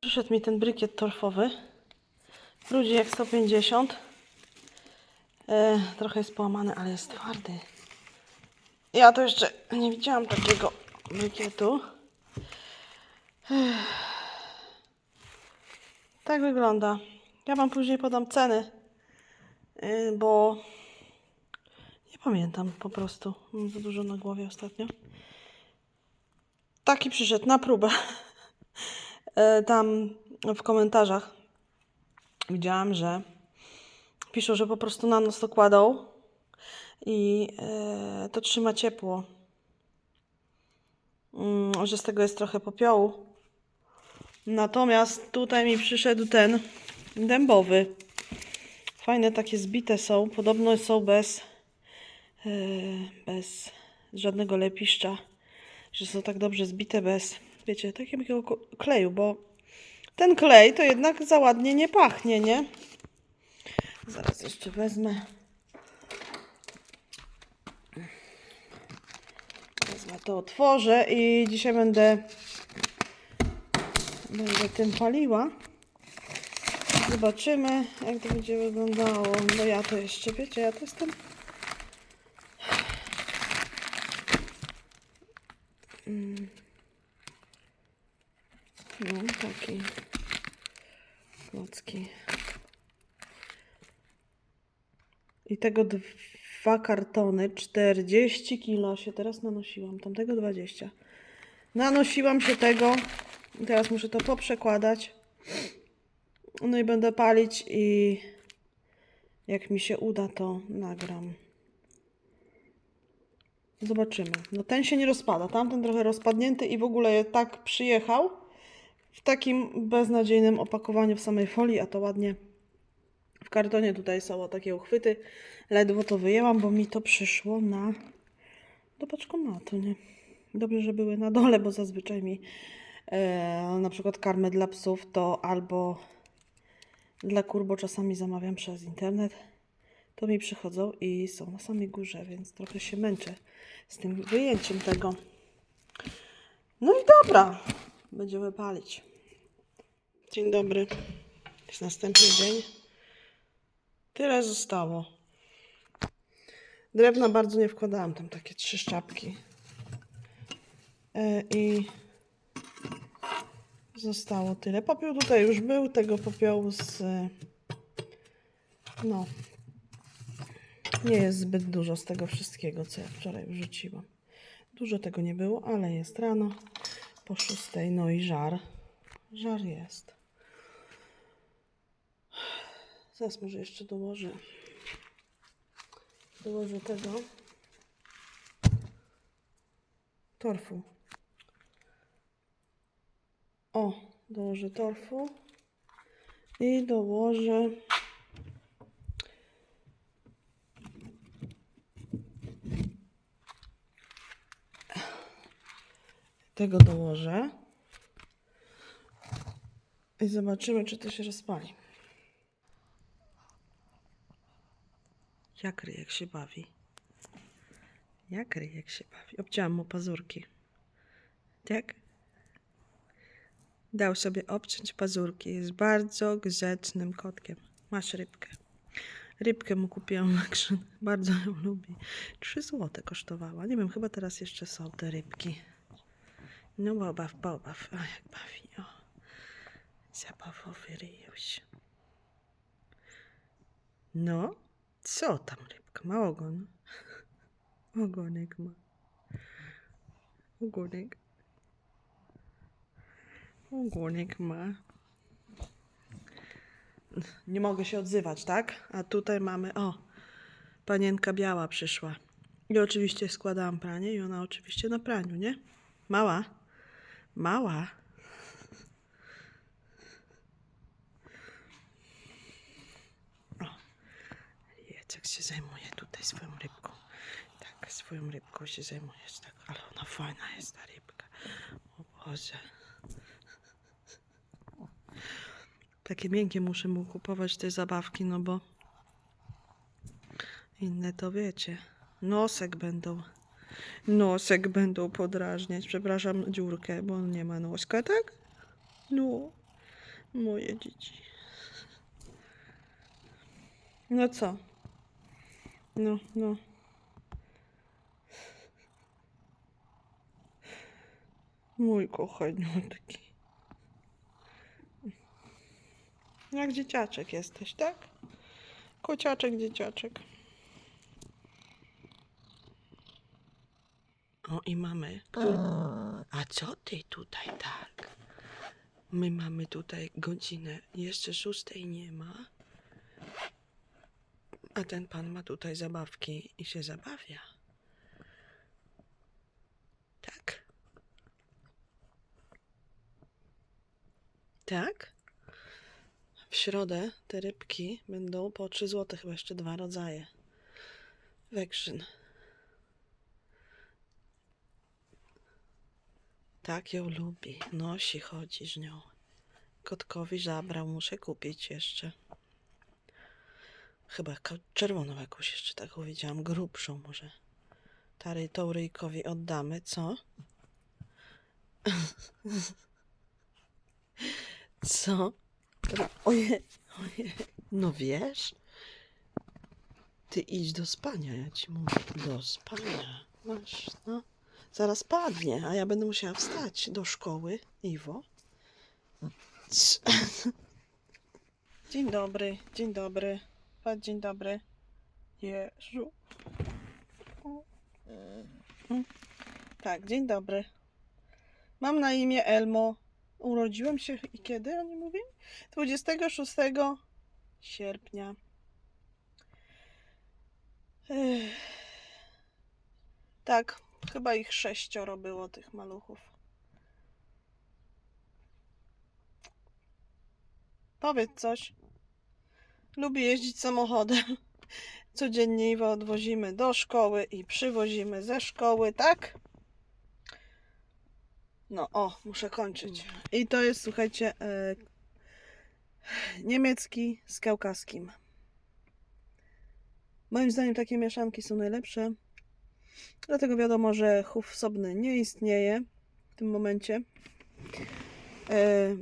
Przyszedł mi ten brykiet torfowy. Ludzi jak 150. E, trochę jest połamany, ale jest twardy. Ja to jeszcze nie widziałam takiego brykietu. Ech. Tak wygląda. Ja wam później podam ceny, e, bo pamiętam po prostu. Mam za dużo na głowie ostatnio. Taki przyszedł na próbę. E, Tam w komentarzach widziałam, że piszą, że po prostu na nos to kładą i e, to trzyma ciepło. Mm, że z tego jest trochę popiołu. Natomiast tutaj mi przyszedł ten dębowy. Fajne takie zbite są. Podobno są bez, bez żadnego lepiszcza. Że są tak dobrze zbite bez, wiecie, takiego kleju, bo ten klej to jednak za ładnie nie pachnie, nie? Zaraz jeszcze wezmę. Wezmę to, otworzę i dzisiaj będę będę tym paliła. Zobaczymy, jak to będzie wyglądało. Bo ja to jeszcze, wiecie, ja to jestem... No, taki klocki. I tego dwa kartony, 40 kilo się teraz nanosiłam, tamtego 20. Nanosiłam się tego, i teraz muszę to poprzekładać. No i będę palić i jak mi się uda, to nagram. Zobaczymy. No ten się nie rozpada, tamten trochę rozpadnięty i w ogóle tak przyjechał w takim beznadziejnym opakowaniu w samej folii, a to ładnie w kartonie tutaj są takie uchwyty. Ledwo to wyjęłam, bo mi to przyszło na do paczkomatu, nie? Dobrze, że były na dole, bo zazwyczaj mi e, na przykład karmy dla psów to albo dla kur, bo czasami zamawiam przez internet, to mi przychodzą i są na samej górze, więc trochę się męczę z tym wyjęciem tego. No i dobra, będziemy palić. Dzień dobry. Jest następny dzień. Tyle zostało. Drewna bardzo nie wkładałam, tam takie trzy szczapki. E, I zostało tyle. Popiół tutaj już był, tego popiołu z... No. Nie jest zbyt dużo z tego wszystkiego, co ja wczoraj wrzuciłam. Dużo tego nie było, ale jest rano po szóstej. No i żar. Żar jest. Zaraz może jeszcze dołożę. Dołożę tego. Torfu. O, dołożę torfu. I dołożę tego dołożę. I zobaczymy, czy to się rozpali. Jak ryjek się bawi. Jak ryjek się bawi. Obcięłam mu pazurki. Tak? Dał sobie obciąć pazurki. Jest bardzo grzecznym kotkiem. Masz rybkę. Rybkę mu kupiłam na. Bardzo ją lubi. 3 złote kosztowała. Nie wiem, chyba teraz jeszcze są te rybki. No pobaw, pobaw. O, jak bawi. O. Zabawowy ryjuś. No, co tam rybka? Ma ogon. Ogonek ma. Ogonek. Ogonek ma. Nie mogę się odzywać, tak? A tutaj mamy, o, panienka biała przyszła. I oczywiście składałam pranie i ona oczywiście na praniu, nie? Mała. Mała. O, Jacek się zajmuje tutaj swoją rybką. Tak, swoją rybką się zajmujesz, tak. Ale ona fajna jest ta rybka. O Boże. Takie miękkie muszę mu kupować te zabawki, no bo inne to wiecie. Nosek będą nosek będą podrażniać. Przepraszam, dziurkę, bo on nie ma noska, tak? No, moje dzieci. No co? No, no. Mój kochaniutki. Jak dzieciaczek jesteś, tak? Kociaczek, dzieciaczek. O, i mamy. A co ty tutaj tak? My mamy tutaj godzinę. Jeszcze szóstej nie ma. A ten pan ma tutaj zabawki i się zabawia. Tak? Tak? W środę te rybki będą po 3 zł, chyba jeszcze dwa rodzaje. Wekrzyn. Tak ją lubi. Nosi, chodzi z nią. Kotkowi zabrał, muszę kupić jeszcze. Chyba czerwoną jakąś jeszcze taką widziałam, grubszą może. Tary, tą ryjkowi oddamy, co? Co? Oje, oje. No wiesz? Ty idź do spania, ja ci mówię. Do spania. Masz, no. Zaraz padnie, a ja będę musiała wstać do szkoły. Iwo. Dzień dobry, dzień dobry. Patrz, dzień dobry. Mm. Tak, dzień dobry. Mam na imię Elmo. Urodziłem się i kiedy oni mówią? 26 sierpnia. Ech. Tak, chyba ich sześcioro było tych maluchów. Powiedz coś. Lubi jeździć samochodem. Codziennie Iwo odwozimy do szkoły i przywozimy ze szkoły, tak? No, o, muszę kończyć. I to jest, słuchajcie, e, niemiecki z kaukaskim. Moim zdaniem takie mieszanki są najlepsze. Dlatego wiadomo, że chów wsobny nie istnieje w tym momencie. E,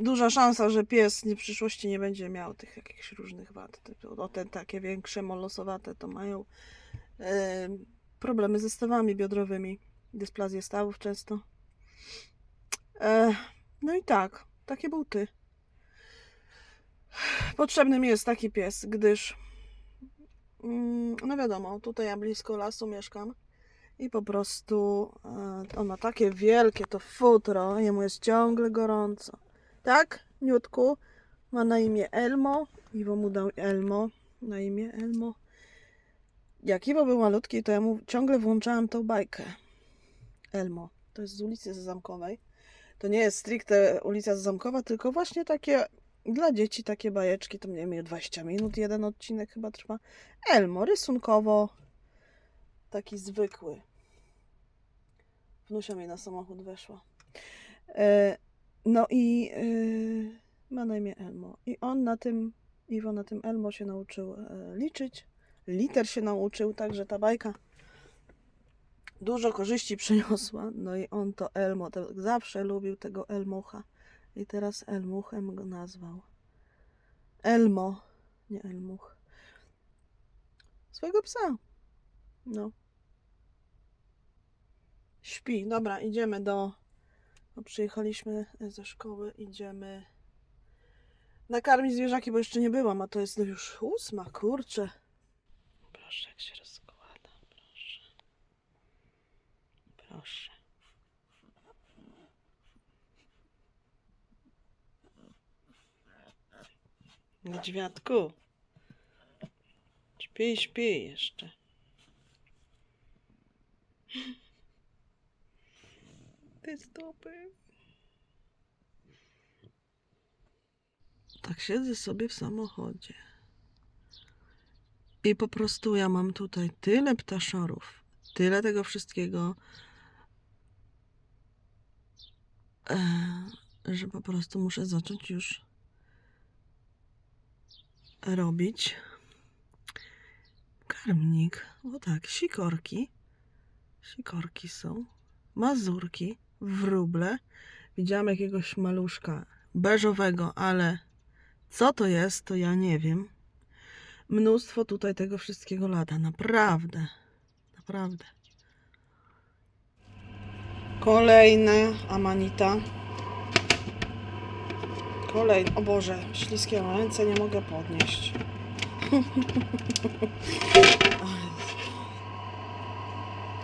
duża szansa, że pies w przyszłości nie będzie miał tych jakichś różnych wad. O te takie większe, molosowate to mają e, problemy ze stawami biodrowymi, dysplazję stawów często. E, no i tak, takie buty. Potrzebny mi jest taki pies, gdyż no wiadomo, tutaj ja blisko lasu mieszkam i po prostu e, on ma takie wielkie to futro, jemu jest ciągle gorąco. Tak, Niutku? Ma na imię Elmo. Iwo mu dał Elmo. Na imię Elmo. Jak Iwo był malutki, to ja mu ciągle włączałam tą bajkę. Elmo. To jest z ulicy Zamkowej. To nie jest stricte ulica Zamkowa, tylko właśnie takie dla dzieci takie bajeczki. To nie wiem, 20 minut jeden odcinek chyba trwa. Elmo, rysunkowo taki zwykły. Wnusia mi na samochód weszła. E, no i yy, ma na imię Elmo. I on na tym, Iwo na tym Elmo się nauczył e, liczyć. Liter się nauczył, także ta bajka dużo korzyści przyniosła. No i on to Elmo, to zawsze lubił tego Elmucha. I teraz Elmuchem go nazwał. Elmo, nie Elmuch. Swojego psa. No. Śpi. Dobra, idziemy do bo przyjechaliśmy ze szkoły, idziemy nakarmić zwierzaki, bo jeszcze nie byłam, a to jest już ósma, kurczę. Proszę, jak się rozkłada, proszę. Proszę. Niedźwiadku. Śpi, śpi jeszcze. Te stopy. Tak siedzę sobie w samochodzie. I po prostu ja mam tutaj tyle ptaszorów, tyle tego wszystkiego, e, że po prostu muszę zacząć już robić. karmnik. O tak, sikorki. Sikorki są. Mazurki, wróble. Widziałam jakiegoś maluszka beżowego, ale co to jest, to ja nie wiem. Mnóstwo tutaj tego wszystkiego lata. Naprawdę. Naprawdę. Kolejne Amanita. Kolejne. O Boże, śliskie ręce, nie mogę podnieść.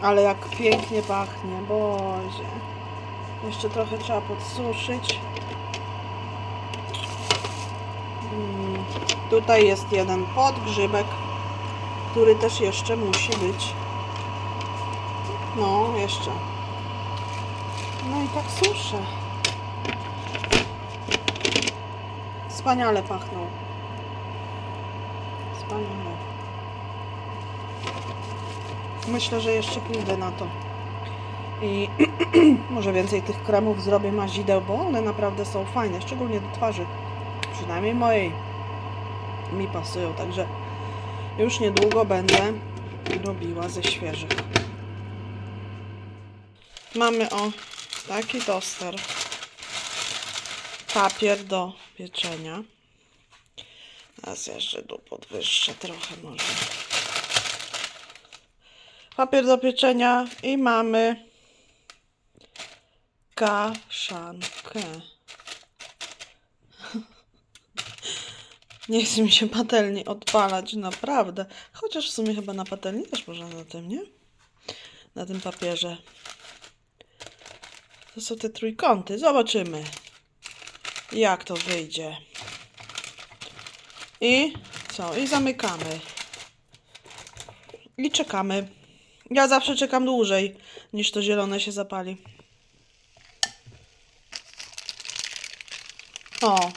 Ale jak pięknie pachnie, Boże. Jeszcze trochę trzeba podsuszyć. Mm, Tutaj jest jeden podgrzybek, który też jeszcze musi być. No, jeszcze. No i tak suszę. Wspaniale pachną. Wspaniale. Myślę, że jeszcze pójdę na to. I może więcej tych kremów zrobię mazideł, bo one naprawdę są fajne, szczególnie do twarzy. Przynajmniej mojej mi pasują, także już niedługo będę robiła ze świeżych. Mamy o taki toster. Papier do pieczenia. Teraz jeszcze tu podwyższę trochę może. Papier do pieczenia i mamy kaszankę. Nie chce mi się patelni odpalać, naprawdę. Chociaż w sumie chyba na patelni też można na tym, nie? Na tym papierze. To są te trójkąty. Zobaczymy, jak to wyjdzie. I co? I zamykamy. I czekamy. Ja zawsze czekam dłużej, niż to zielone się zapali. O.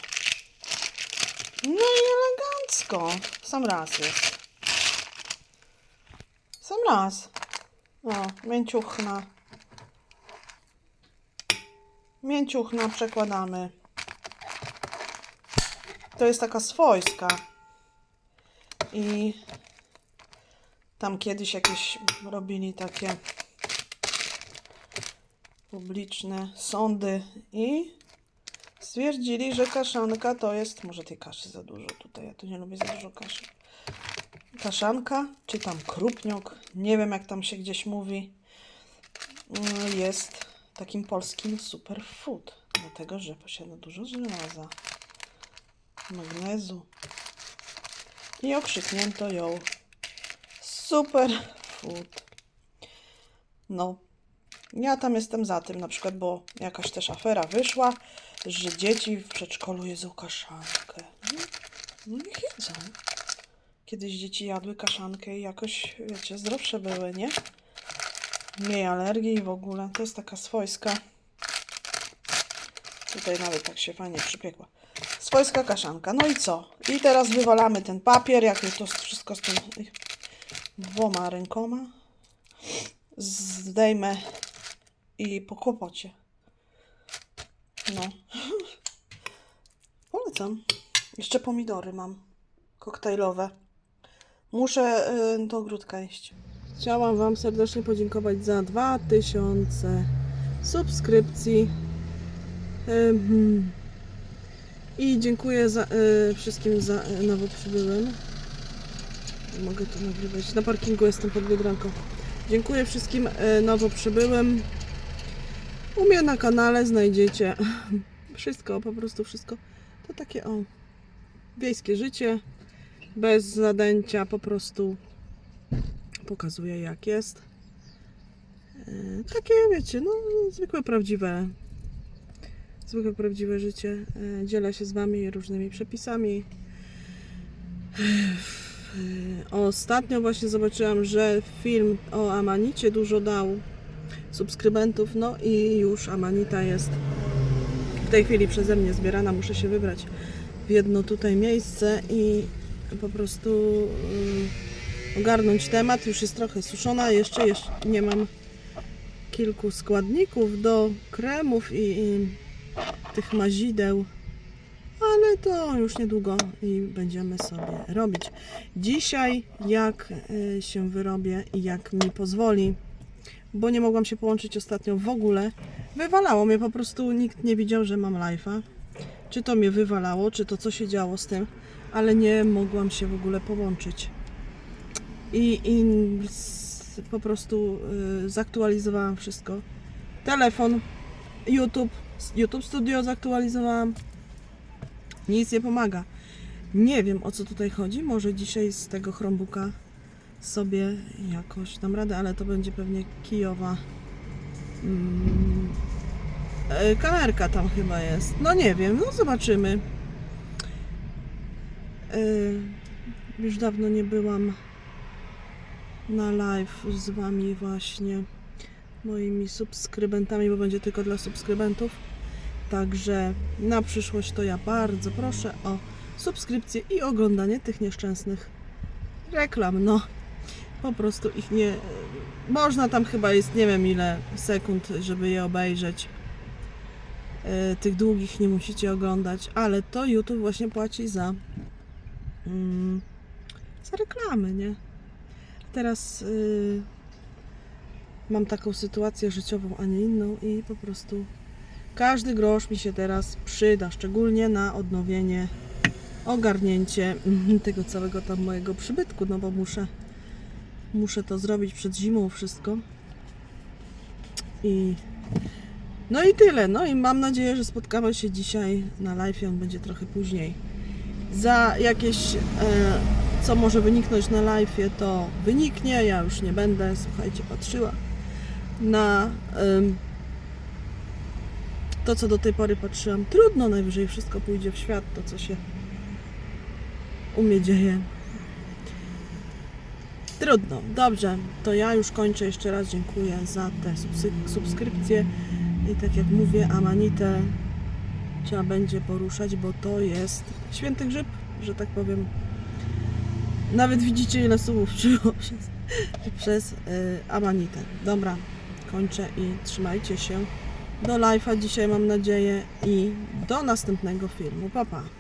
No i elegancko. Sam raz jest. Sam raz. O, mięciuchna. Mięciuchna przekładamy. To jest taka swojska. I tam kiedyś jakieś robili takie publiczne sądy i stwierdzili, że kaszanka to jest. Może tej kaszy za dużo tutaj. Ja tu nie lubię za dużo kaszy. Kaszanka, czy tam krupniok, nie wiem jak tam się gdzieś mówi, mm, jest takim polskim superfood. Dlatego, że posiada dużo żelaza, magnezu. I okrzyknięto ją superfood. No, ja tam jestem za tym, na przykład, bo jakaś też afera wyszła, że dzieci w przedszkolu jedzą kaszankę. No, no niech jedzą. Kiedyś dzieci jadły kaszankę i jakoś, wiecie, zdrowsze były, nie? Mniej alergii w ogóle. To jest taka swojska. Tutaj nawet tak się fajnie przypiekła. Swojska kaszanka. No i co? I teraz wywalamy ten papier, jak to wszystko z tym dwoma rękoma. Zdejmę i po kłopocie. No. Polecam. Jeszcze pomidory mam. Koktajlowe. Muszę y, do ogródka iść. Chciałam Wam serdecznie podziękować za 2000 subskrypcji. Ym, I dziękuję za, y, wszystkim za y, nowo przybyłym. Mogę to nagrywać. Na parkingu jestem pod Biedronką. Dziękuję wszystkim y, nowo przybyłym. U mnie na kanale znajdziecie wszystko, po prostu wszystko. To takie o wiejskie życie bez zadęcia, po prostu pokazuję jak jest. E, Takie wiecie, no zwykłe prawdziwe zwykłe prawdziwe życie. E, Dzielę się z wami różnymi przepisami. E, Ostatnio właśnie zobaczyłam, że film o Amanicie dużo dał subskrybentów, no i już Amanita jest w tej chwili przeze mnie zbierana. Muszę się wybrać w jedno tutaj miejsce i po prostu y, ogarnąć temat. Już jest trochę suszona, jeszcze, jeszcze nie mam kilku składników do kremów i, i tych mazideł. ale to już niedługo i będziemy sobie robić. Dzisiaj, jak y, się wyrobię i jak mi pozwoli, bo nie mogłam się połączyć ostatnio w ogóle, wywalało mnie po prostu, nikt nie widział, że mam live'a. Czy to mnie wywalało, czy to co się działo z tym, ale nie mogłam się w ogóle połączyć. I, i po prostu y, zaktualizowałam wszystko. Telefon, YouTube, YouTube Studio zaktualizowałam. Nic nie pomaga. Nie wiem o co tutaj chodzi. Może dzisiaj z tego Chromebooka sobie jakoś dam radę, ale to będzie pewnie kijowa. Mm, e, kamerka tam chyba jest. No nie wiem, no zobaczymy. E, już dawno nie byłam na live z wami właśnie moimi subskrybentami, bo będzie tylko dla subskrybentów. Także na przyszłość to ja bardzo proszę o subskrypcję i oglądanie tych nieszczęsnych reklam. No, po prostu ich nie. Można tam chyba jest nie wiem ile sekund, żeby je obejrzeć. E, Tych długich nie musicie oglądać, ale to YouTube właśnie płaci za, mm, za reklamy, nie? Teraz y, mam taką sytuację życiową, a nie inną i po prostu każdy grosz mi się teraz przyda, szczególnie na odnowienie, ogarnięcie tego całego tam mojego przybytku, no bo muszę, muszę to zrobić przed zimą wszystko. I no i tyle. No i mam nadzieję, że spotkamy się dzisiaj na live, on będzie trochę później. Za jakieś, e, co może wyniknąć na live, to wyniknie. Ja już nie będę, słuchajcie, patrzyła na to, co do tej pory patrzyłam. Trudno, najwyżej wszystko pójdzie w świat, to co się u mnie dzieje. Trudno. Dobrze, to ja już kończę. Jeszcze raz dziękuję za te subskrypcje. I tak jak mówię, Amanitę trzeba będzie poruszać, bo to jest święty grzyb, że tak powiem. Nawet widzicie ile słów przyło przez, przez y, Amanitę. Dobra, kończę i trzymajcie się. Do live'a dzisiaj mam nadzieję i do następnego filmu. Pa, pa.